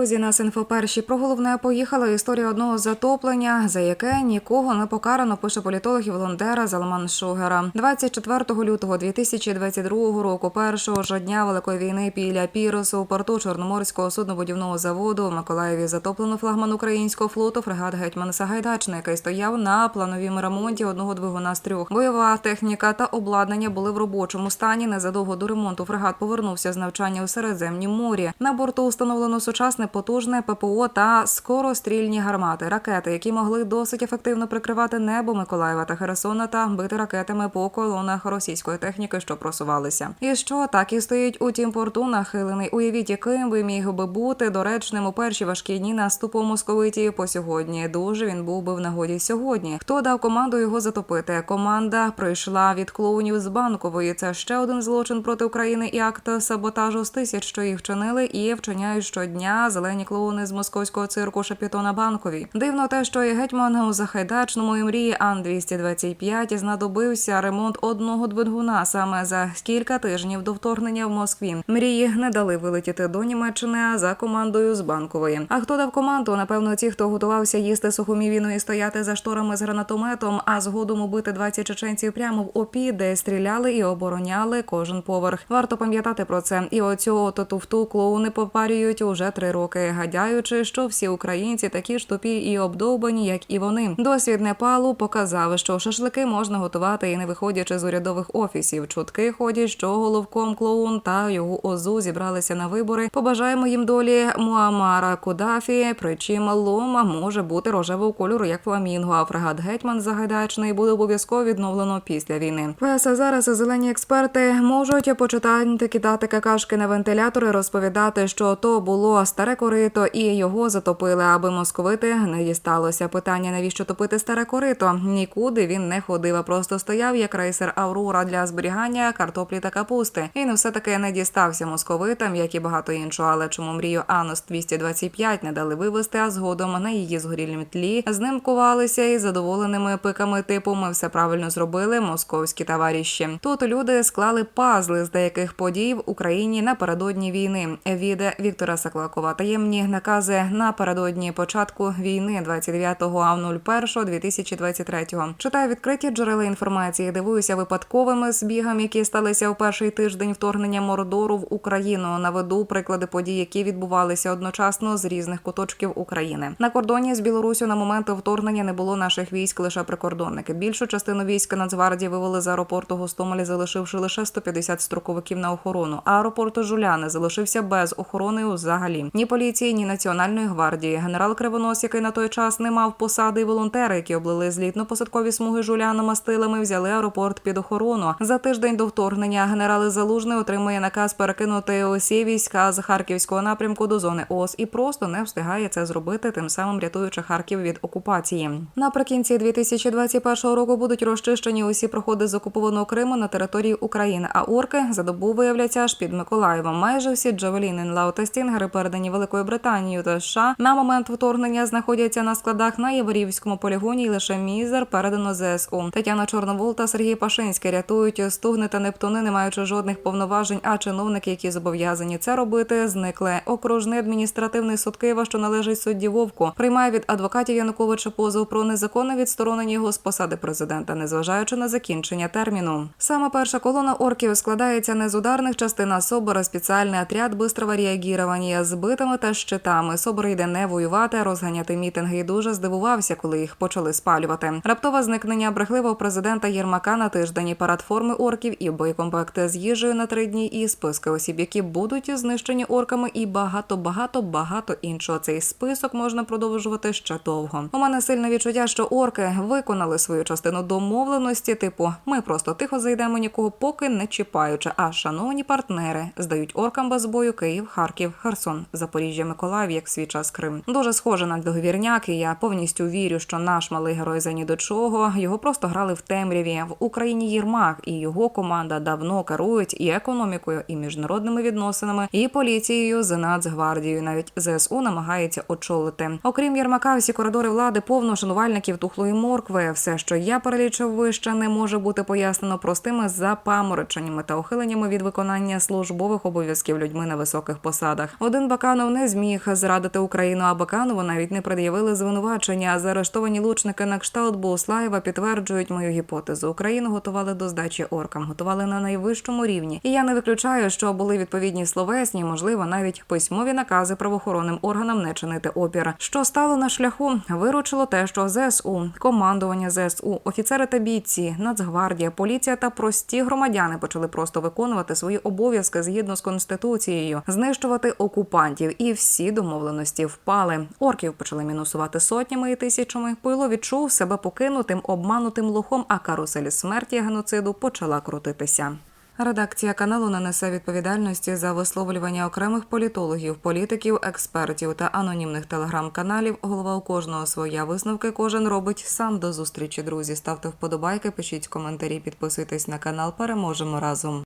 Друзі, нас інфоперші про головне поїхала історія одного затоплення, за яке нікого не покарано, пише політолог і волонтера Залман Шугера. 24 лютого 2022 року, першого ж дня великої війни біля Піросу у порту Чорноморського суднобудівного заводу у Миколаєві затоплено флагман українського флоту фрегат Гетьман Сагайдачний, який стояв на плановім ремонті одного двигуна з трьох. Бойова техніка та обладнання були в робочому стані. Незадовго до ремонту фрегат повернувся з навчання у Середземнім морі. На борту встановлено сучасне потужне ППО та скорострільні гармати, ракети, які могли досить ефективно прикривати небо Миколаєва та Херсона та бити ракетами по колонах російської техніки, що просувалися. І що так і стоїть у тім порту нахилений. Уявіть, яким би міг би бути доречним у перші важкі дні наступу московитів по сьогодні. Дуже він був би в нагоді сьогодні. Хто дав команду його затопити? Команда прийшла від клоунів з банкової. Це ще один злочин проти України і акт саботажу з тисяч, що їх вчинили і вчиняють щодня зелені клоуни з московського цирку Шапітона Банкові. Дивно те, що і гетьман у захайдачному і мрії Ан 225 знадобився ремонт одного двигуна саме за кілька тижнів до вторгнення в Москві. Мрії не дали вилетіти до Німеччини а за командою з банкової. А хто дав команду? Напевно, ті, хто готувався їсти суху мівіну і стояти за шторами з гранатометом, а згодом убити 20 чеченців прямо в ОПІ, де стріляли і обороняли кожен поверх. Варто пам'ятати про це. І оцього туфту клоуни попарюють уже три роки, гадаючи, що всі українці такі ж тупі і обдовбані, як і вони. Досвід Непалу показав, що шашлики можна готувати і не виходячи з урядових офісів. Чутки ходять, що головком клоун та його озу зібралися на вибори. Побажаємо їм долі Муамара Кудафі. Причим лома може бути рожевого кольору, як фламінго. А фрегат гетьман загадачний буде обов'язково відновлено після війни. ПСА зараз зелені експерти можуть почитати кидати какашки на вентилятори, розповідати, що то було старе корито, і його затопили, аби московити не дісталося. Питання навіщо топити старе корито? Нікуди він не ходив, а просто стояв як рейсер Аврора для зберігання картоплі та капусти. І не все таки не дістався московитам, як і багато іншого. Але чому мрію Анос 225 не дали вивезти, а згодом на її згорілім тлі з ним кувалися із задоволеними пиками типу Ми все правильно зробили, московські товариші. Тут люди склали пазли з деяких подій в Україні напередодні війни. Від Віктора Саклакова таємні накази напередодні початку війни 29.01.2023. Читаю відкриті джерела інформації. Дивуюся випадковими збігам, які сталися у перший тиждень вторгнення Мордору в Україну. Наведу приклади подій, які відбувалися одночасно з різних куточків України. На кордоні з Білорусю на момент вторгнення не було наших військ, лише прикордонники. Більшу частину військ Нацгвардії вивели з аеропорту Гостомелі, залишивши лише 150 строковиків на охорону. А аеропорт Жуляни залишився без охорони взагалі. Ні поліції, ні національної гвардії. Генерал Кривонос, який на той час не мав посади, і волонтери, які облили злітно-посадкові смуги жуляна мастилами, взяли аеропорт під охорону. За тиждень до вторгнення генерал Залужний отримує наказ перекинути усі війська з харківського напрямку до зони ООС і просто не встигає це зробити, тим самим рятуючи Харків від окупації. Наприкінці 2021 року будуть розчищені усі проходи з окупованого Криму на території України. А орки за добу виявляться аж під Миколаєвом. Майже всі Джавеліни, Нлау та передані Великою Британією та США, на момент вторгнення знаходяться на складах на Єврівському полігоні. і Лише мізер передано ЗСУ. Тетяна Чорновол та Сергій Пашинський рятують стугни та нептуни, не маючи жодних повноважень. А чиновники, які зобов'язані це робити, зникли. Окружний адміністративний суд Києва, що належить судді Вовку, приймає від адвокатів Януковича позов про незаконне відсторонення його з посади президента, незважаючи на закінчення терміну. Саме перша колона орків складається не з ударних частин, а собора спеціальний отряд бистрого реагування з та щитами. Собор йде не воювати, розганяти мітинги. І дуже здивувався, коли їх почали спалювати. Раптове зникнення брехливого президента Єрмака на тиждень парад форми орків і боєкомплекти з їжею на три дні, і списки осіб, які будуть знищені орками, і багато, багато, багато іншого. Цей список можна продовжувати ще довго. У мене сильне відчуття, що орки виконали свою частину домовленості. Типу, ми просто тихо зайдемо нікого, поки не чіпаючи. А шановні партнери здають оркам без бою Київ, Харків, Херсон, Запоріжжя, Миколаїв, як свій час Крим. Дуже схоже на договірняк, і я повністю вірю, що наш малий герой за ні до чого. Його просто грали в темряві. В Україні Єрмак і його команда давно керують і економікою, і міжнародними відносинами, і поліцією з Нацгвардією. Навіть ЗСУ намагається очолити. Окрім Єрмака, всі коридори влади повно шанувальників тухлої моркви. Все, що я перелічив вище, не може бути пояснено простими запамороченнями та ухиленнями від виконання службових обов'язків людьми на високих посадах. Один Баканов не зміг зрадити Україну, а Баканову навіть не пред'явили звинувачення. Заарештовані лучники на кшталт Буслаєва підтверджують мою гіпотезу. Україну готували до здачі оркам, готували на найвищому рівні. І я не виключаю, що були відповідні словесні, можливо, навіть письмові накази правоохоронним органам не чинити опір. Що стало на шляху? Виручило те, що ЗСУ, командування ЗСУ, офіцери та бійці, Нацгвардія, поліція та прості громадяни почали просто виконувати свої обов'язки згідно з конституцією, знищувати окупантів, і всі домовленості впали. Орків почали мінусувати сотнями і тисячами. Пойло відчув себе покинутим, обманутим лохом, а карусель смерті геноциду почала крутитися. Редакція каналу не несе відповідальності за висловлювання окремих політологів, політиків, експертів та анонімних телеграм-каналів. Голова у кожного своя висновки. Кожен робить сам до зустрічі. Друзі, ставте вподобайки, пишіть коментарі, підписуйтесь на канал. Переможемо разом.